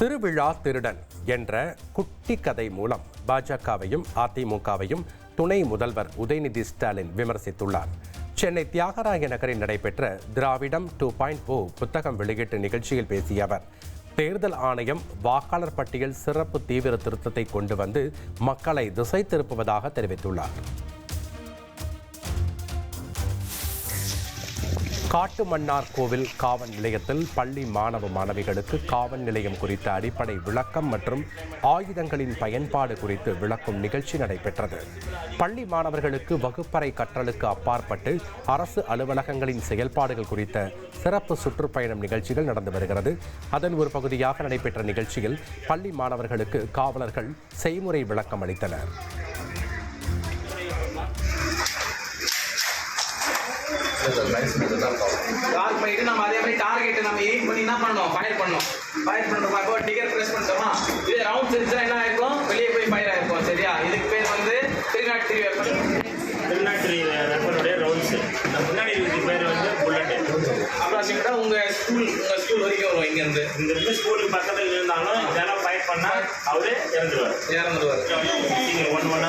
திருவிழா திருடன் என்ற குட்டி கதை மூலம் பாஜகவையும் அதிமுகவையும் துணை முதல்வர் உதயநிதி ஸ்டாலின் விமர்சித்துள்ளார். சென்னை தியாகராய நகரில் நடைபெற்ற திராவிடம் டூ பாயிண்ட் ஓ புத்தகம் வெளியீட்டு நிகழ்ச்சியில் பேசிய அவர் தேர்தல் ஆணையம் வாக்காளர் பட்டியல் சிறப்பு தீவிர திருத்தத்தை கொண்டு வந்து மக்களை திசை திருப்புவதாக தெரிவித்துள்ளார். காட்டுமன்னார் கோவில் காவல் நிலையத்தில் பள்ளி மாணவ மாணவிகளுக்கு காவல் நிலையம் குறித்த அடிப்படை விளக்கம் மற்றும் ஆயுதங்களின் பயன்பாடு குறித்து விளக்கும் நிகழ்ச்சி நடைபெற்றது. பள்ளி மாணவர்களுக்கு வகுப்பறை கற்றலுக்கு அப்பாற்பட்டு அரசு அலுவலகங்களின் செயல்பாடுகள் குறித்த சிறப்பு சுற்றுப்பயணம் நிகழ்ச்சிகள் நடந்து வருகிறது. அதன் ஒரு பகுதியாக நடைபெற்ற நிகழ்ச்சியில் பள்ளி மாணவர்களுக்கு காவலர்கள் செய்முறை விளக்கம் அளித்தனர் கால் பண்ணிட்டு நம்ம அதே மாதிரி டார்கெட் நம்ம எய்ம் பண்ணி என்ன பண்ணணும்? ஃபயர் பண்ணணும். ஃபயர் பண்ணுறப்போ டிகர் ப்ரெஸ் பண்ணிட்டோமா? இதே ரவுண்ட் இருந்துச்சுன்னா என்ன ஆயிருக்கும்? வெளியே போய் ஃபயர் ஆயிருக்கும். சரியா? இதுக்கு பேர் வந்து திருநாட்டு திரி வெப்பன் திருநாட்டிரி வெப்பனுடைய ரவுண்ட்ஸு முன்னாடி இருக்கிற பேர் வந்து புல்லட்டு அப்ராக்சிமேட்டாக உங்கள் ஸ்கூல் உங்கள் ஸ்கூல் வரைக்கும் வரும் இங்கேருந்து? இங்க இருந்து ஸ்கூலுக்கு பக்கத்தில் இருந்தாலும் இதெல்லாம் ஃபைட் பண்ணால் அவரே இறந்துருவார். இறந்துருவார். நீங்கள் ஒன் ஒன்